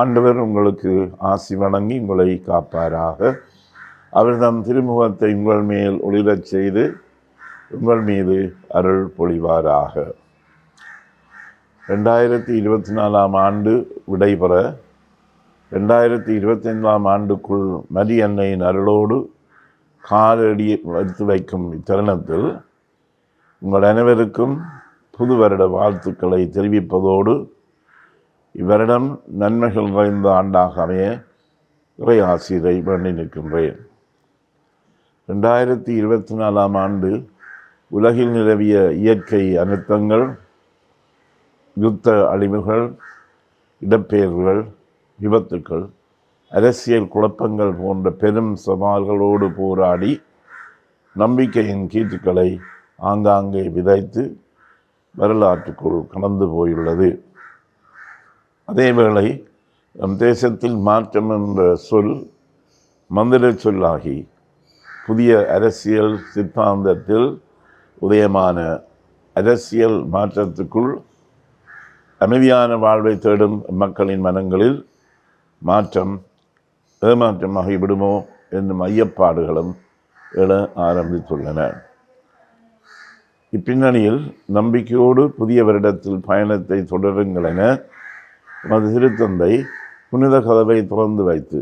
ஆண்டவர் உங்களுக்கு ஆசி வணங்கி உங்களை காப்பாராக. அவர் தம் திருமுகத்தை உங்கள் மேல் ஒளிரச் செய்து உங்கள் மீது அருள் பொழிவாராக. ரெண்டாயிரத்தி இருபத்தி நாலாம் ஆண்டு விடைபெற ரெண்டாயிரத்தி இருபத்தைந்தாம் ஆண்டுக்குள் மதி அன்னையின் அருளோடு காலடி வைத்து வைக்கும் இத்தருணத்தில் உங்கள் அனைவருக்கும் புது வருட வாழ்த்துக்களை தெரிவிப்பதோடு இவரிடம் நன்மைகள் நிறைந்த ஆண்டாக அமைய இறை ஆசிரியரை வேண்டி நிற்கின்றேன். ரெண்டாயிரத்தி இருபத்தி நாலாம் ஆண்டு உலகில் நிலவிய இயற்கை அனர்த்தங்கள் யுத்த அழிவுகள் இடப்பெயர்வுகள் விபத்துக்கள் அரசியல் குழப்பங்கள் போன்ற பெரும் சவால்களோடு போராடி நம்பிக்கையின் கீற்றுக்களை ஆங்காங்கே விதைத்து வரலாற்றுக்குள் கடந்து போயுள்ளது. அதேவேளை நம் தேசத்தில் மாற்றம் என்ற சொல் மந்திர சொல்லாகி புதிய அரசியல் சித்தாந்தத்தில் உதயமான அரசியல் மாற்றத்துக்குள் அமைதியான வாழ்வை தேடும் மக்களின் மனங்களில் மாற்றம் ஏமாற்றமாகி விடுமோ என்னும் ஐயப்பாடுகளும் எழ ஆரம்பித்துள்ளன. இப்பின்னணியில் நம்பிக்கையோடு புதிய வருடத்தில் பயணத்தை தொடருங்கள் என நமது திருத்தந்தை புனித கதவை திறந்து வைத்து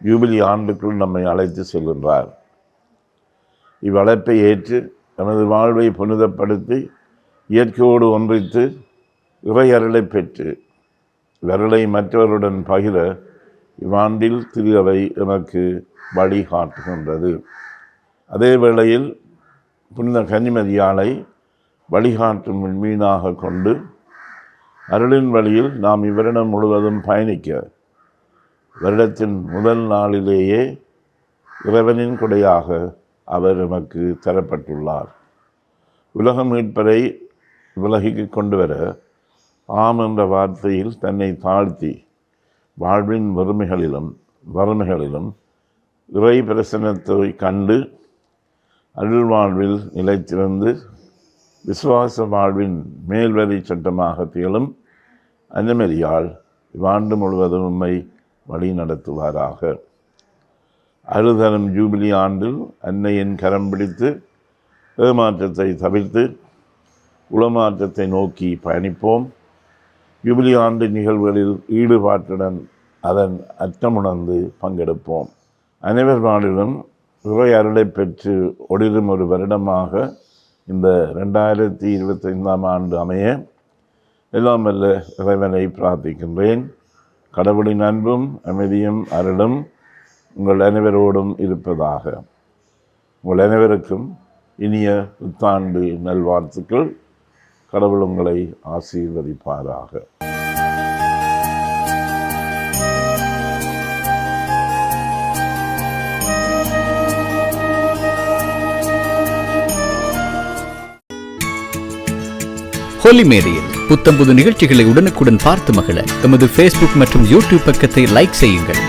யூபிலி ஆண்டுக்குள் நம்மை அழைத்து செல்கின்றார். இவ்வழைப்பை ஏற்று நமது வாழ்வை புனிதப்படுத்தி இயற்கையோடு ஒன்றித்து இறையருளை பெற்று விரலை மற்றவருடன் பகிர இவ்வாண்டில் திரு அவை எனக்கு வழிகாட்டுகின்றது அதே வேளையில் புனித கன்னிமதியாளை வழிகாட்டும் மீனாக கொண்டு அருளின் வழியில் நாம் இவ்வருடம் முழுவதும் பயணிக்க வருடத்தின் முதல் நாளிலேயே இறைவனின் கொடையாக அவர் நமக்கு தரப்பட்டுள்ளார். உலக மீட்பரை விலகிக்கு கொண்டு வர ஆம் என்ற வார்த்தையில் தன்னை தாழ்த்தி வாழ்வின் வறுமைகளிலும் வறுமைகளிலும் இறை பிரசனத்தை கண்டு அருள் வாழ்வில் நிலைத்திருந்து விசுவாச வாழ்வின் மேல்வரி சட்டமாக திகழும் அந்தமரியால் இவ்வாண்டு முழுவதும் உண்மை வழி நடத்துவாராக. அறுதரும் ஜூபிலி ஆண்டில் அன்னையின் கரம் பிடித்து ஏமாற்றத்தை தவிர்த்து உளமாற்றத்தை நோக்கி பயணிப்போம். ஜூபிலி ஆண்டு நிகழ்வுகளில் ஈடுபாட்டுடன் அதன் அர்த்தமுணர்ந்து பங்கெடுப்போம். அனைவர் நாளிலும் இறை அருளை பெற்று ஒளிரும் ஒரு வருடமாக இந்த ரெண்டாயிரத்தி இருபத்தைந்தாம் ஆண்டு அமைய எல்லாம் வல்ல இறைவனை பிரார்த்திக்கின்றேன். கடவுளின் அன்பும் அமைதியும் அருளும் உங்கள் அனைவரோடும் இருப்பதாக. உங்கள் அனைவருக்கும் இனிய புத்தாண்டு நல்வாழ்த்துக்கள். கடவுள் உங்களை ஆசீர்வதிப்பாராக. ஹோலி மேரியில் புத்தம்புது நிகழ்ச்சிகளை உடனுக்குடன் பார்த்து மகிழ எமது ஃபேஸ்புக் மற்றும் யூடியூப் பக்கத்தை லைக் செய்யுங்கள்.